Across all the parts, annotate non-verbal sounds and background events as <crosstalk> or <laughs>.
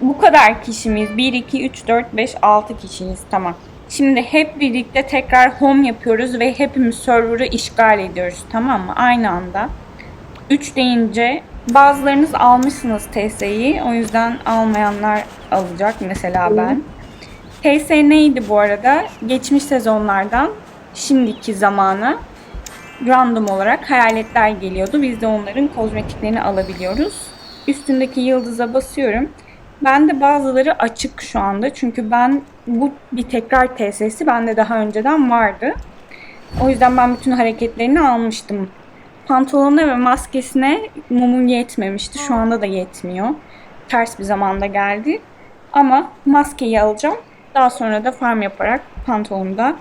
Bu kadar kişimiz. 1, 2, 3, 4, 5, 6 kişiyiz. Tamam. Şimdi hep birlikte tekrar home yapıyoruz ve hepimiz server'ı işgal ediyoruz. Tamam mı? Aynı anda. 3 deyince bazılarınız almışsınız TS'yi. O yüzden almayanlar alacak. Mesela ben. TS neydi bu arada? Geçmiş sezonlardan şimdiki zamana random olarak hayaletler geliyordu. Biz de onların kozmetiklerini alabiliyoruz. Üstündeki yıldıza basıyorum. Ben de bazıları açık şu anda. Çünkü ben bu bir tekrar TS'si bende daha önceden vardı. O yüzden ben bütün hareketlerini almıştım. Pantolonuna ve maskesine mumum yetmemişti. Şu anda da yetmiyor. Ters bir zamanda geldi. Ama maskeyi alacağım. Daha sonra da farm yaparak pantolonu da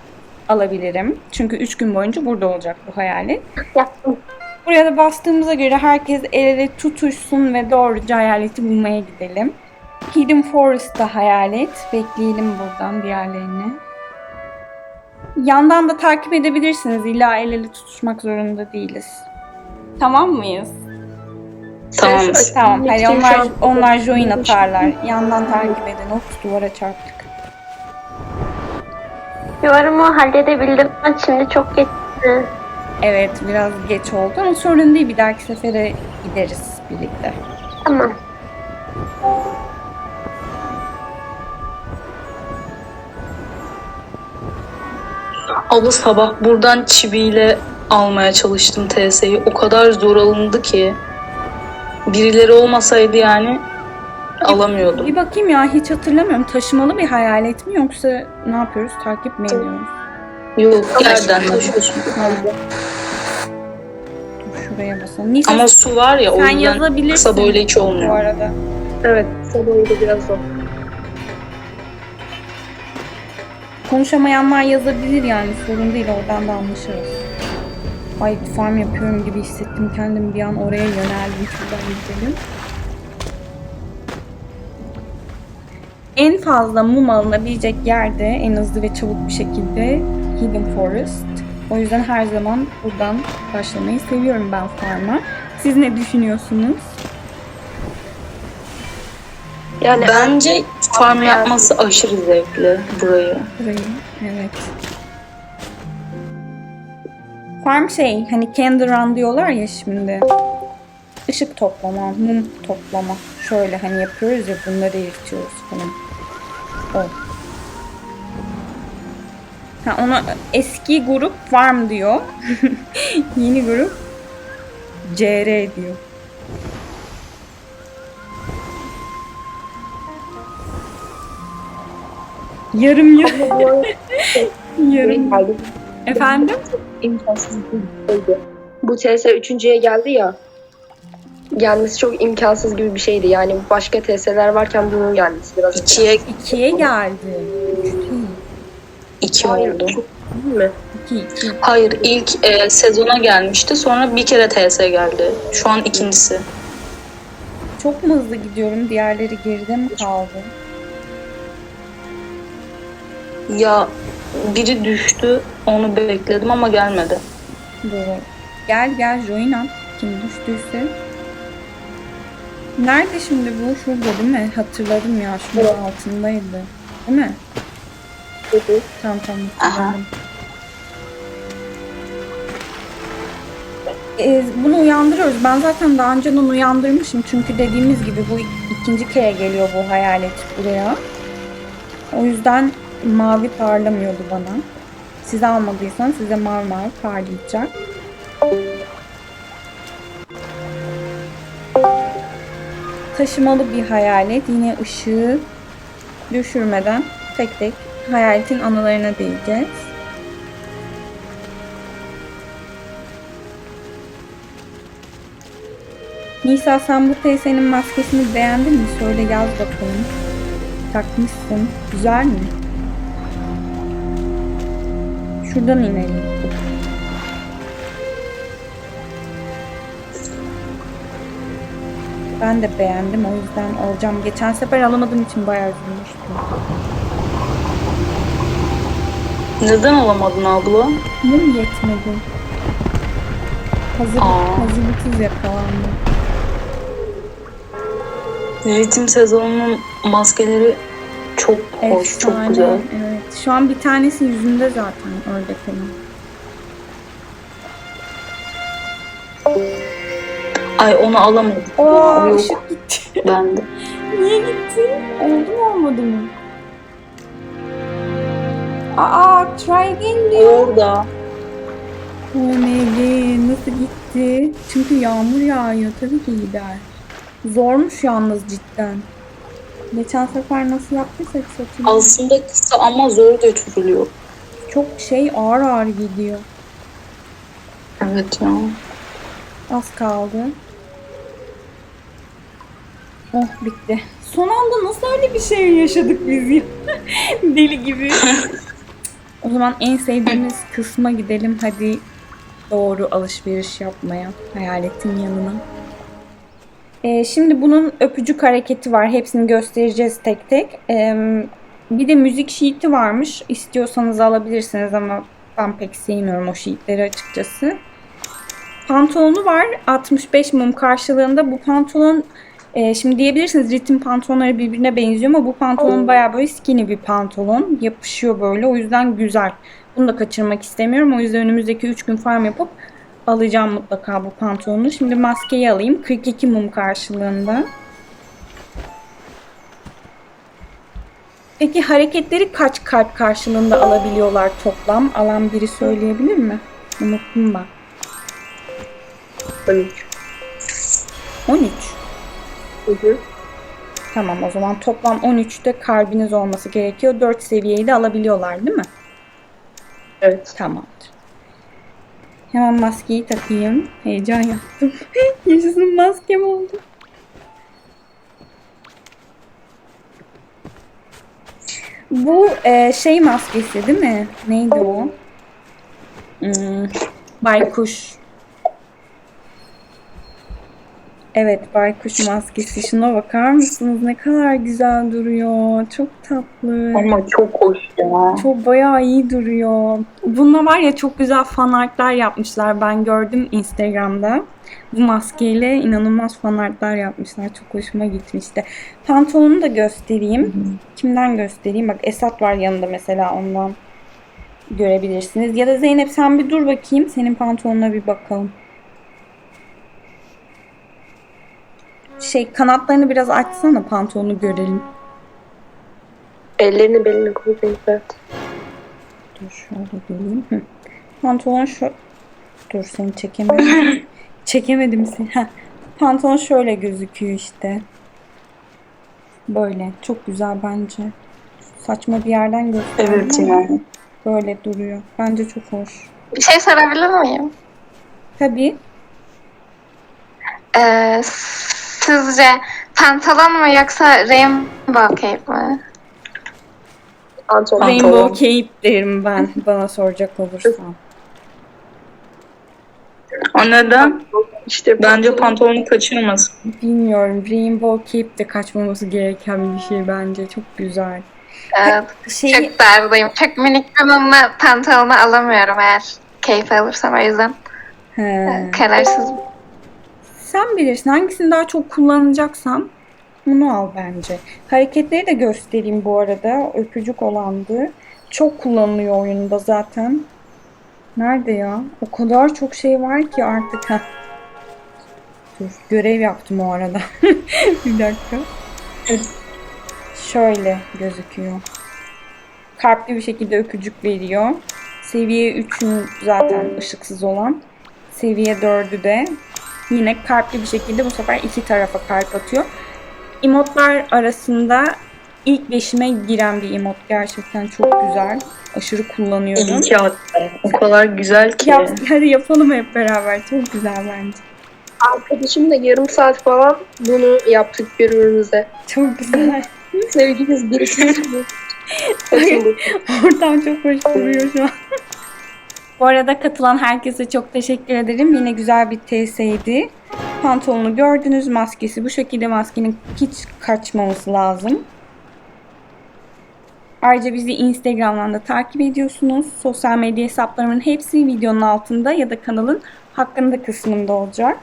alabilirim. Çünkü 3 gün boyunca burada olacak bu hayalet. Yaptım. Buraya da bastığımıza göre herkes el ele tutuşsun ve doğruca hayaleti bulmaya gidelim. Hidden Forest'ta hayalet. Bekleyelim buradan diğerlerini. Yandan da takip edebilirsiniz. İlla el ele tutuşmak zorunda değiliz. Tamam mıyız? Tamam. Tamam. Hani şu onlar onlar join atarlar. Yandan takip edin. Of duvara çarptık. Yuvarımı halledebildim. ama Şimdi çok geçti. Evet biraz geç oldu ama sorun değil. Bir dahaki sefere gideriz birlikte. Tamam. Abla sabah buradan çiviyle almaya çalıştım TS'yi. O kadar zor alındı ki. Birileri olmasaydı yani alamıyordum. Bir bakayım ya hiç hatırlamıyorum. Taşımalı bir hayalet mi yoksa ne yapıyoruz? Takip mi ediyoruz? Yok yerden taşıyorsun. Şuraya basalım. Nisa Ama su var ya o sen yüzden yazabilirsin kısa boylu hiç bu olmuyor. arada. Evet, sabahı da biraz zor. Konuşamayanlar yazabilir yani sorun değil oradan da anlaşırız. Ay farm yapıyorum gibi hissettim kendimi bir an oraya yöneldim şuradan gidelim. En fazla mum alınabilecek yerde en hızlı ve çabuk bir şekilde Hidden Forest. O yüzden her zaman buradan başlamayı seviyorum ben farm'a. Siz ne düşünüyorsunuz? Yani Bence farm yapması aşırı zevkli burayı. Burayı, evet. Farm şey, hani candy run diyorlar ya şimdi. Işık toplama, mum toplama. Şöyle hani yapıyoruz ya bunları eritiyoruz falan. O. Ha, ona eski grup farm diyor. <laughs> Yeni grup CR diyor. Yarım <laughs> yarım. yarım. Efendim? İmkansız. Bu TS üçüncüye geldi ya. Gelmesi çok imkansız gibi bir şeydi. Yani başka TS'ler varken bunun gelmesi biraz İkiye İkiye geldi. İki Hayır, oldu. değil mi? İki, iki. Hayır ilk e, sezona gelmişti sonra bir kere TS geldi. Şu an ikincisi. Çok mu hızlı gidiyorum? Diğerleri geride mi kaldı? Ya biri düştü onu bekledim ama gelmedi. Doğru. Gel gel join at. Kim düştüyse. Nerede şimdi bu? Şurada değil mi? Hatırladım ya. Şunun Evet. altındaydı. Değil mi? Hı. Tamam tamam hatırladım. Ee, bunu uyandırıyoruz. Ben zaten daha önceden uyandırmışım. Çünkü dediğimiz gibi bu ikinci kere geliyor bu hayalet buraya. O yüzden mavi parlamıyordu bana. Siz almadıysanız size mavi mavi parlayacak. Taşımalı bir hayalet. Yine ışığı düşürmeden tek tek hayaletin anılarına değeceğiz. Nisa sen bu teyzenin maskesini beğendin mi? Söyle yaz bakalım. Takmışsın. Güzel mi? Şuradan inelim. Ben de beğendim o yüzden alacağım. Geçen sefer alamadığım için bayağı üzülmüştüm. Neden alamadın abla? Mum yetmedi. Hazır, Aa. hazırlıksız yakalandı. Ritim sezonunun maskeleri çok hoş, çok Efsane, güzel. Evet. Şu an bir tanesi yüzünde zaten ördek olan. Ay onu alamadım. Oo, Yok ışık gitti. bende. <laughs> Niye gitti? Oldu mu olmadı mı? Aa, try again diyor. Orada. OMG nasıl gitti? Çünkü yağmur yağıyor tabii ki gider. Zormuş yalnız cidden. Geçen sefer nasıl yaptıysak saçını. Aslında kısa ama zor götürülüyor. Çok şey ağır ağır gidiyor. Evet ya. Az kaldı. Oh bitti. Son anda nasıl öyle bir şey yaşadık biz ya? <laughs> Deli gibi. <laughs> o zaman en sevdiğimiz kısma gidelim. Hadi doğru alışveriş yapmaya. Hayaletin yanına. Ee, şimdi bunun öpücük hareketi var. Hepsini göstereceğiz tek tek. Ee, bir de müzik sheet'i varmış. İstiyorsanız alabilirsiniz ama ben pek sevmiyorum o sheet'leri açıkçası. Pantolonu var 65 mum karşılığında. Bu pantolon e, şimdi diyebilirsiniz ritim pantolonları birbirine benziyor ama bu pantolon bayağı böyle skinny bir pantolon. Yapışıyor böyle. O yüzden güzel. Bunu da kaçırmak istemiyorum. O yüzden önümüzdeki 3 gün farm yapıp alacağım mutlaka bu pantolonu. Şimdi maskeyi alayım. 42 mum karşılığında. Peki hareketleri kaç kalp karşılığında alabiliyorlar toplam? Alan biri söyleyebilir mi? Unuttum ben. 13. 13. Hı hı. Tamam o zaman toplam 13'te kalbiniz olması gerekiyor. 4 seviyeyi de alabiliyorlar değil mi? Evet. Tamamdır. Hemen maskeyi takayım. Heyecan yaptım. <laughs> Yaşasın maskem oldu. Bu e, şey maskesi değil mi? Neydi o? Hmm, baykuş. Evet baykuş maskesi. Şuna bakar mısınız? Ne kadar güzel duruyor. Çok tatlı. Ama çok hoş ya. Çok bayağı iyi duruyor. Bununla var ya çok güzel fan artlar yapmışlar. Ben gördüm Instagram'da. Bu maskeyle inanılmaz fan artlar yapmışlar. Çok hoşuma gitmişti. Pantolonu da göstereyim. Kimden göstereyim? Bak Esat var yanında mesela ondan görebilirsiniz. Ya da Zeynep sen bir dur bakayım. Senin pantolonuna bir bakalım. Şey kanatlarını biraz açsana pantolonu görelim. Ellerini belini koy evet. Dur şöyle geleyim. Hı. Pantolon şu... Dur seni çekemedim. <laughs> çekemedim seni. Heh. Pantolon şöyle gözüküyor işte. Böyle. Çok güzel bence. Saçma bir yerden gösterdim Evet yani. Böyle duruyor. Bence çok hoş. Bir şey sorabilir miyim? Tabii. Ee, sizce pantolon mu yoksa rainbow cape mi? Pantolon. Rainbow Cape derim ben bana soracak olursan. O neden? İşte Bence pantolonu kaçırmasın. Bilmiyorum. Rainbow Cape de kaçmaması gereken bir şey bence. Çok güzel. Evet. Şey, Çok derdeyim. Çok minik bir mumla pantolonu alamıyorum eğer keyif alırsam o yüzden. he. Kararsızım. Sen bilirsin hangisini daha çok kullanacaksan bunu al bence. Hareketleri de göstereyim bu arada. Öpücük olandı. Çok kullanılıyor oyunda zaten. Nerede ya? O kadar çok şey var ki artık. Heh. Dur görev yaptım o arada. <laughs> bir dakika. Şöyle gözüküyor. Kalpli bir şekilde öpücük veriyor. Seviye 3'ün zaten ışıksız olan. Seviye 4'ü de yine kalpli bir şekilde bu sefer iki tarafa kalp atıyor. Emotlar arasında ilk beşime giren bir emot gerçekten çok güzel. Aşırı kullanıyorum. İyi. O kadar güzel ki. Yap, hadi yapalım hep beraber. Çok güzel bence. Arkadaşımla yarım saat falan bunu yaptık birbirimize. Çok güzel. Sevgimiz birikmiş. <laughs> Ortam çok hoş duruyor şu an. Bu arada katılan herkese çok teşekkür ederim. Yine güzel bir TS'ydi. Pantolonu gördünüz. Maskesi bu şekilde maskenin hiç kaçmaması lazım. Ayrıca bizi Instagram'dan da takip ediyorsunuz. Sosyal medya hesaplarımın hepsi videonun altında ya da kanalın hakkında kısmında olacak.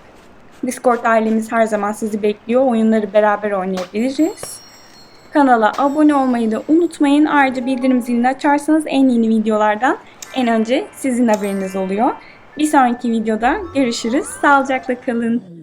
Discord ailemiz her zaman sizi bekliyor. Oyunları beraber oynayabiliriz. Kanala abone olmayı da unutmayın. Ayrıca bildirim zilini açarsanız en yeni videolardan en önce sizin haberiniz oluyor. Bir sonraki videoda görüşürüz. Sağlıcakla kalın.